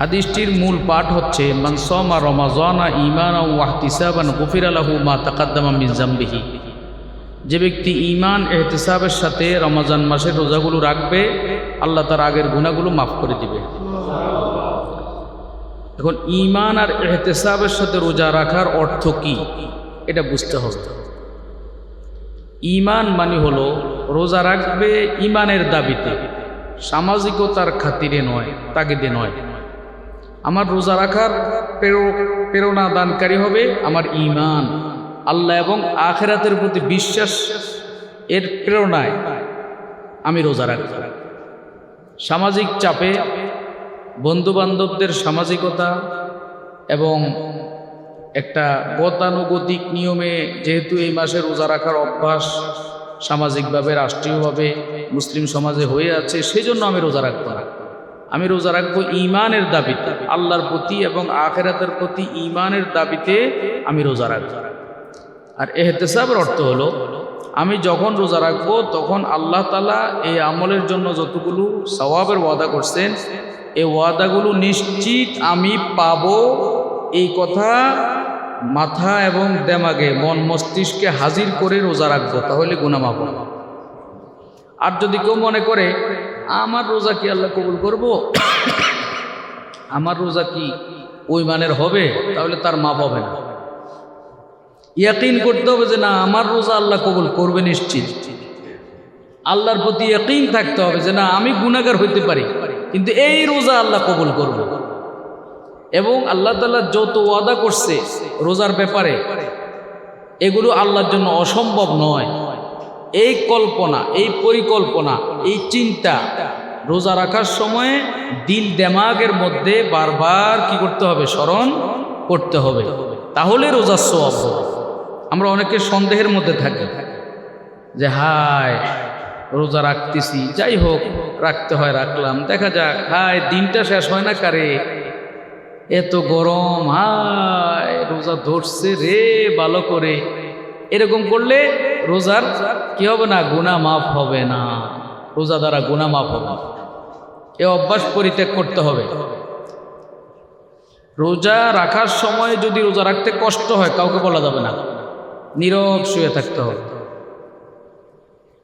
হাদিসটির মূল পাঠ হচ্ছে মানসমা রমাজানা ইমান ওয়াহতিসাবান গফির আলাহু মা তাকাদ্দামা মিন জাম্বিহি। যে ব্যক্তি ইমান এহতিসাবের সাথে রমাজান মাসের রোজাগুলো রাখবে, আল্লাহ তার আগের গুণাগুলো মাফ করে দিবে। এখন ইমান আর এহতেসাবের সাথে রোজা রাখার অর্থ কি? এটা বুঝতে হবে। ইমান মানে হলো, রোজা রাখবে ইমানের দাবিতে, সামাজিকতার খাতিরে নয়, তাগিদে নয়। আমার রোজা রাখার প্রের- প্রেরণা দানকারী হবে আমার ইমান আল্লাহ এবং আখেরাতের প্রতি বিশ্বাস এর প্রেরণায় আমি রোজা রাখব। সামাজিক চাপে বন্ধুবান্ধবদের সামাজিকতা এবং একটা গতানুগতিক নিয়মে যেহেতু এই মাসে রোজা রাখার অভ্যাস সামাজিকভাবে, রাষ্ট্রীয়ভাবে, মুসলিম সমাজে হয়ে আছে সেই জন্য আমি রোজা রাখব না। আমি রোজা রাখব ইমানের দাবিতে, আল্লাহর প্রতি এবং আখেরাতের প্রতি ইমানের দাবিতে আমি রোজা রাখব। আর এহতেসাবের অর্থ হলো, আমি যখন রোজা রাখব তখন আল্লাহ তালা এই আমলের জন্য যতগুলো সওয়াবের ওয়াদা করছেন, এই ওয়াদাগুলো নিশ্চিত আমি পাব এই কথা মাথা এবং দেমাগে, মন মস্তিষ্কে হাজির করে রোজা রাখব, তাহলে গুনামাপ আর যদি কেউ মনে করে আমার রোজা কি আল্লাহ কবুল করব? আমার রোজা কি ওই মানের হবে? তাহলে তার মাপ হবে না। ইয়াকিন করতে হবে যে না, আমার রোজা আল্লাহ কবুল করবে নিশ্চিত। আল্লাহর প্রতি ইয়াকিন থাকতে হবে যে না, আমি গুণাগার হইতে পারি। কিন্তু এই রোজা আল্লাহ কবুল করব। এবং আল্লাহ তাআলা যত ওয়াদা করছে রোজার ব্যাপারে, এগুলো আল্লাহর জন্য অসম্ভব নয়। এই কল্পনা, এই পরিকল্পনা, এই চিন্তা রোজা রাখার সময়ে দিল দেমাগের মধ্যে বারবার কি করতে হবে? স্মরণ করতে হবে। তাহলে রোজার হবে। আমরা অনেকে সন্দেহের মধ্যে থাকি যে, হায়, রোজা রাখতেছি, যাই হোক, রাখতে হয়, রাখলাম। দেখা যাক, হায়, দিনটা শেষ হয় না কারে? এত গরম, হায়, রোজা ধরছে রে, ভালো করে। এরকম করলে রোজার কি হবে না? গুণা মাফ হবে না। রোজা দ্বারা গুণা মাফ হবে। এ অভ্যাস পরিত্যাগ করতে হবে। রোজা রাখার সময় যদি রোজা রাখতে কষ্ট হয়, কাউকে বলা যাবে না। নীরব শুয়ে থাকতে হবে।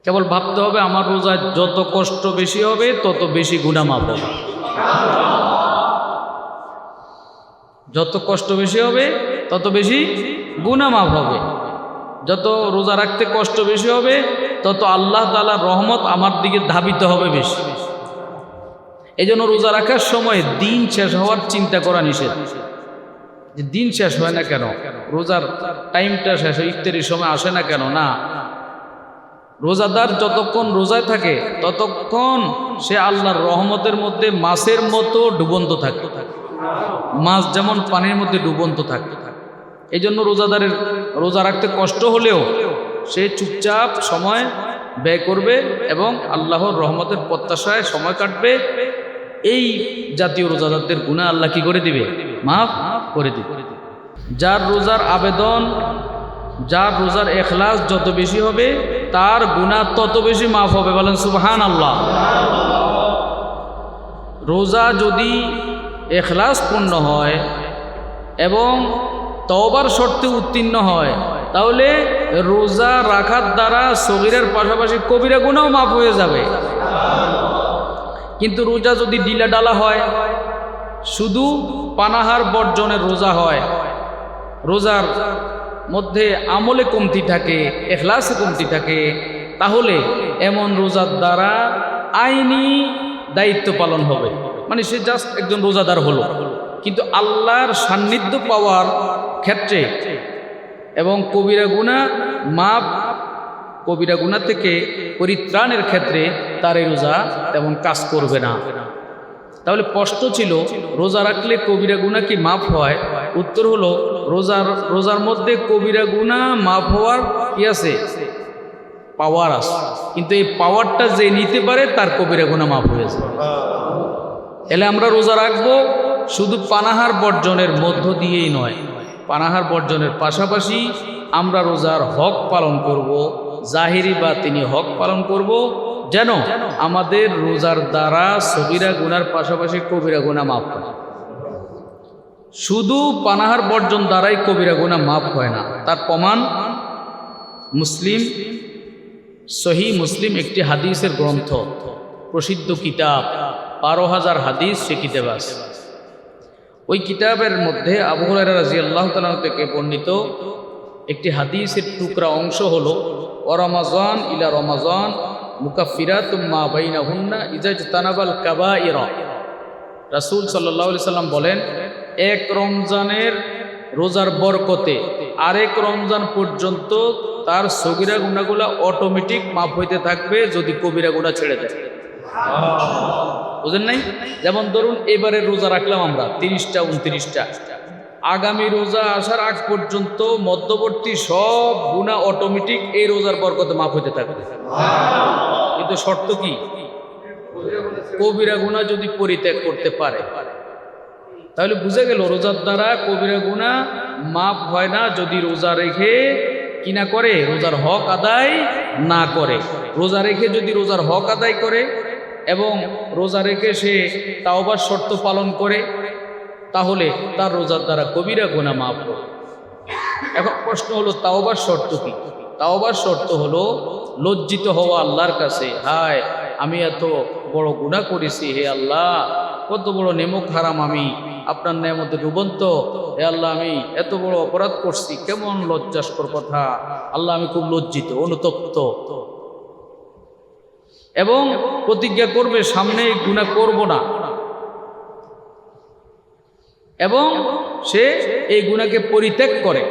কেবল ভাবতে হবে, আমার রোজা যত কষ্ট বেশি হবে, তত বেশি গুণা মাপ হবে। যত কষ্ট বেশি হবে, তত বেশি গুণা মাপ হবে। যত রোজা রাখতে কষ্ট বেশি হবে, তত আল্লাহ তালার রহমত আমার দিকে ধাবিত হবে বেশি। এই জন্য রোজা রাখার সময় দিন শেষ হওয়ার চিন্তা করা নিষেধ। যে দিন শেষ হয় না কেন? রোজার টাইমটা শেষ হয়, ইফতারির সময় আসে না কেন? না। রোজাদার যতক্ষণ রোজায় থাকে, ততক্ষণ সে আল্লাহর রহমতের মধ্যে মাছের মতো ডুবন্ত থাকতে থাকে। মাছ যেমন পানির মধ্যে ডুবন্ত থাকতে থাকে। এই জন্য রোজাদারের রোজা রাখতে কষ্ট হলেও সে চুপচাপ সময় ব্যয় করবে এবং আল্লাহর রহমতের প্রত্যাশায় সময় কাটবে। এই জাতীয় রোজাদারদের গুণা আল্লাহ কি করে দিবে? মাফ করে দিবে। যার রোজার আবেদন, যার রোজার এখলাস যত বেশি হবে, তার গুণা তত বেশি মাফ হবে। বলেন সুবহান আল্লাহ রোজা যদি এখলাস পূর্ণ হয় এবং তওবার শর্তে উত্তীর্ণ হয়। তাহলে রোজা রাখার দ্বারা সগিরের পাশাপাশি কবিরা গুণাও মাফ হয়ে যাবে। কিন্তু রোজা যদি ডিলা ডালা হয়, শুধু পানাহার বর্জনের রোজা হয়। রোজার মধ্যে আমলে কমতি থাকে, এখলাসে কমতি থাকে। তাহলে এমন রোজার দ্বারা আইনি দায়িত্ব পালন হবে। মানে সে জাস্ট একজন রোজাদার হলো। কিন্তু আল্লাহর সান্নিধ্য পাওয়ার ক্ষেত্রে এবং কবিরা গুণা মাপ কবিরা গুণা থেকে পরিত্রাণের ক্ষেত্রে তার এই রোজা তেমন কাজ করবে না। তাহলে প্রশ্ন ছিল, রোজা রাখলে কবিরা গুণা কি মাফ হয়? উত্তর হলো, রোজার রোজার মধ্যে কবিরা গুণা মাফ হওয়ার কি আছে? পাওয়ার আছে। কিন্তু এই পাওয়ারটা যে নিতে পারে, তার কবিরা গুণা মাফ হয়েছে এলে আমরা রোজা রাখব শুধু পানাহার বর্জনের মধ্য দিয়েই নয়। পানাহার বর্জনের পাশাপাশি আমরা রোজার হক পালন করব, জাহিরি বা তিনি হক পালন করব, যেন আমাদের রোজার দ্বারা সবিরা গুনার পাশাপাশি কবিরা গুণা মাফ হয়। শুধু পানাহার বর্জন দ্বারাই কবিরা গুণা মাফ হয় না, তার প্রমাণ মুসলিম, সহি মুসলিম একটি হাদিসের গ্রন্থ, প্রসিদ্ধ কিতাব, বারো হাজার হাদিস সে কিতাব আছে। ওই কিতাবের মধ্যে আবু হুরায়রা রাজি আল্লাহ তালা থেকে বর্ণিত একটি হাদিসের টুকরা অংশ হলো ও রমাজান ইলা রমাজান মুকাফিরাত মা বাইনা হুন্না ইজাজ তানাবাল কাবা ইরা রাসুল সাল্লাহ সাল্লাম বলেন, এক রমজানের রোজার বরকতে আরেক রমজান পর্যন্ত তার সগিরা গুণাগুলা অটোমেটিক মাপ হইতে থাকবে যদি কবিরা গুণা ছেড়ে দেয়। বুঝেন নাই? যেমন ধরুন, এবারে রোজা রাখলাম আমরা, তিরিশটা, উনত্রিশটা। আগামী রোজা আসার আগ পর্যন্ত মধ্যবর্তী সব গুণা অটোমেটিক এই রোজার বরকতে মাপ হইতে থাকবে। কিন্তু শর্ত কি? কবিরা গুণা যদি পরিত্যাগ করতে পারে, তাহলে বুঝে গেল রোজার দ্বারা কবিরা গুণা মাপ হয় না যদি রোজা রেখে কি না করে? রোজার হক আদায় না করে। রোজা রেখে যদি রোজার হক আদায় করে এবং রোজা রেখে সে তাওবার শর্ত পালন করে, তাহলে তার রোজার দ্বারা কবিরা মাপ হবে। এখন প্রশ্ন হলো, তাওবার শর্ত কি? তাওবার শর্ত হলো, লজ্জিত হওয়া আল্লাহর কাছে, হায়, আমি এত বড় গুণা করেছি, হে আল্লাহ, কত বড় নেমক হারাম আমি, আপনার নেমতে ডুবন্ত, হে আল্লাহ, আমি এত বড় অপরাধ করছি, কেমন লজ্জাস্কর কথা, আল্লাহ আমি খুব লজ্জিত, অনুতপ্ত। এবং প্রতিজ্ঞা করবে, সামনে এই গুণা করব না। এবং সে এই গুণাকে পরিত্যাগ করে।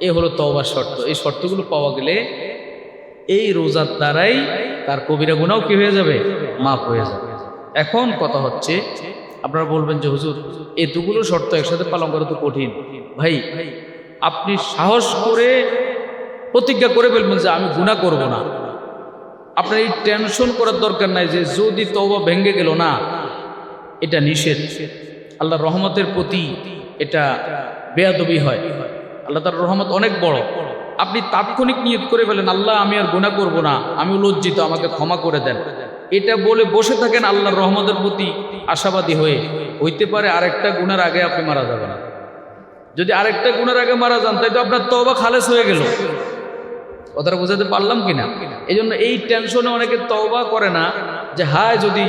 এ হলো তওবার শর্ত। এই শর্তগুলো পাওয়া গেলে এই রোজার দ্বারাই তার কবিরা গুণাও কি হয়ে যাবে? মাফ হয়ে যাবে। এখন কথা হচ্ছে, আপনারা বলবেন যে, হুজুর, এতগুলো শর্ত একসাথে পালন করা তো কঠিন। ভাই, আপনি সাহস করে প্রতিজ্ঞা করে ফেলবেন যে, আমি গুণা করব না। আপনার এই টেনশন করার দরকার নাই যে যদি তওবা ভেঙে গেল, না, এটা নিষেধ। আল্লাহ রহমতের প্রতি এটা বেয়াদবি হয়। আল্লাহ তার রহমত অনেক বড়। আপনি তাৎক্ষণিক নিয়ত করে ফেলেন, আল্লাহ, আমি আর গুণা করব না, আমি লজ্জিত, আমাকে ক্ষমা করে দেন। এটা বলে বসে থাকেন আল্লাহর রহমতের প্রতি আশাবাদী হয়ে। হইতে পারে আরেকটা গুণের আগে আপনি মারা যাবেন। যদি আরেকটা গুণের আগে মারা যান তাই তো আপনার তবা খালেস হয়ে গেল। কথাটা বোঝাতে পারলাম কিনা? এই জন্য এই টেনশনে অনেকে তবা করে না যে, হায়, যদি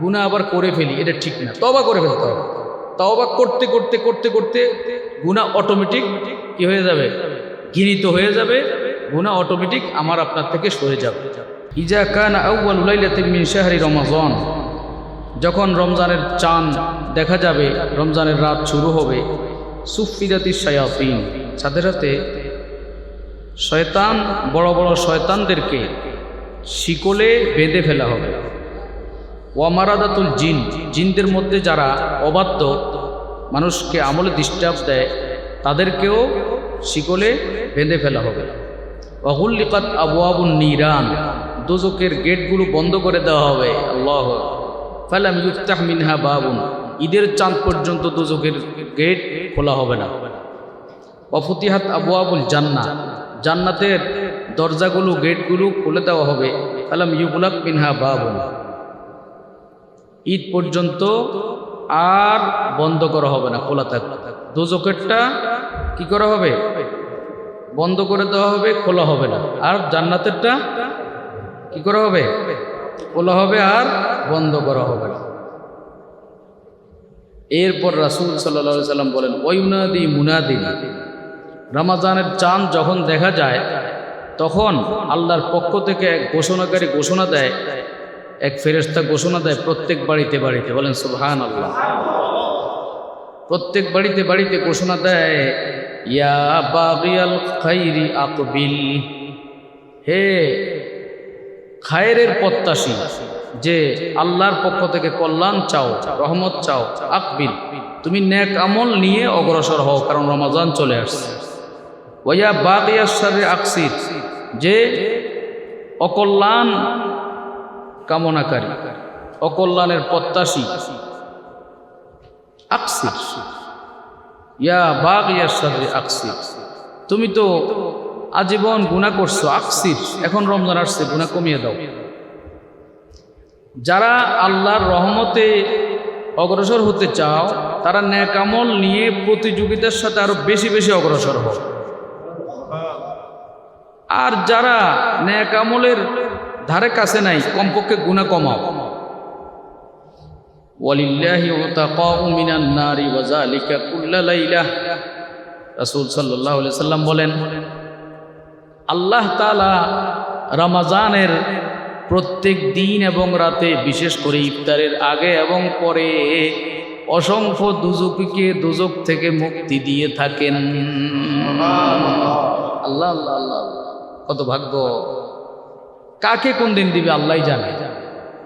গুণা আবার করে ফেলি, এটা ঠিক না। তবা করে ফেলতে হবে। তবা করতে করতে করতে করতে গুণা অটোমেটিক কি হয়ে যাবে? ঘৃণিত হয়ে যাবে। গুণা অটোমেটিক আমার আপনার থেকে সরে যাবে। ইজা কান শাহরি রমাজন। যখন রমজানের চাঁদ দেখা যাবে, রমজানের রাত শুরু হবে সুফিরাতি শায়াতিন। সাথে সাথে শয়তান, বড় বড় শয়তানদেরকে শিকলে বেঁধে ফেলা হবে। ওয়ামারাদাতুল জিন, জিনদের মধ্যে যারা অবাধ্য, মানুষকে আমলে ডিস্টার্ব দেয়, তাদেরকেও শিকলে বেঁধে ফেলা হবে। অহুল্লিকাত আবু আবুল নিরান দোজকের গেটগুলো বন্ধ করে দেওয়া হবে। আল্লাহ ফালাম ইফতাহ মিনহা বাবুন, ঈদের চাঁদ পর্যন্ত দোজকের গেট খোলা হবে না। অফতিহাত আবু আবুল জান্না জান্নাতের দরজাগুলো, গেটগুলো খুলে দেওয়া হবে। ফালাম ইউবুলাক মিনহা বাবুন। ঈদ পর্যন্ত আর বন্ধ করা হবে না, খোলা থাকবে দোজকেরটা কি করা হবে? বন্ধ করে দেওয়া হবে, খোলা হবে না। আর জান্নাতেরটা কি করা হবে? খোলা হবে আর বন্ধ করা হবে না। এরপর রাসুল সাল্লা সাল্লাম বলেন, ওয়ুনাদি মুনাদিন। রামাজানের চাঁদ যখন দেখা যায়, তখন আল্লাহর পক্ষ থেকে এক ঘোষণাকারী ঘোষণা দেয়, এক ফেরেস্তা ঘোষণা দেয় প্রত্যেক বাড়িতে বাড়িতে। বলেন সুবহান আল্লাহ প্রত্যেক বাড়িতে বাড়িতে ঘোষণা দেয়, ইয়া হে খায়ের প্রত্যাশী, যে আল্লাহর পক্ষ থেকে কল্যাণ চাও, রহমত চাও, আকবিল। তুমি ন্যাক আমল নিয়ে অগ্রসর হও, কারণ রমাজান চলে আসছে। ওয়া বাগিয়াসারে আকসির যে অকল্যাণ কামনাকারী, অকল্যাণের প্রত্যাশী। আকসির ইয়া সাথে আকসির তুমি তো আজীবন গুণা করছ আকসির এখন রমজান আসছে গুণা কমিয়ে দাও। যারা আল্লাহর রহমতে অগ্রসর হতে চাও, তারা ন্যাকামল নিয়ে প্রতিযোগিতার সাথে আরও বেশি বেশি অগ্রসর হোক আর যারা ন্যাকামলের ধারে কাছে নাই, কমপক্ষে গুণা কমাও। রাসূল আলাইহি সাল্লাম বলেন, আল্লাহ তাআলা রমাজানের প্রত্যেক দিন এবং রাতে বিশেষ করে ইফতারের আগে এবং পরে অসংখ্য দুজকিকে দুজক থেকে মুক্তি দিয়ে থাকেন। আল্লাহ আল্লাহ আল্লাহ। কত ভাগ্য? কাকে কোন দিন দিবে? আল্লাহ জানে।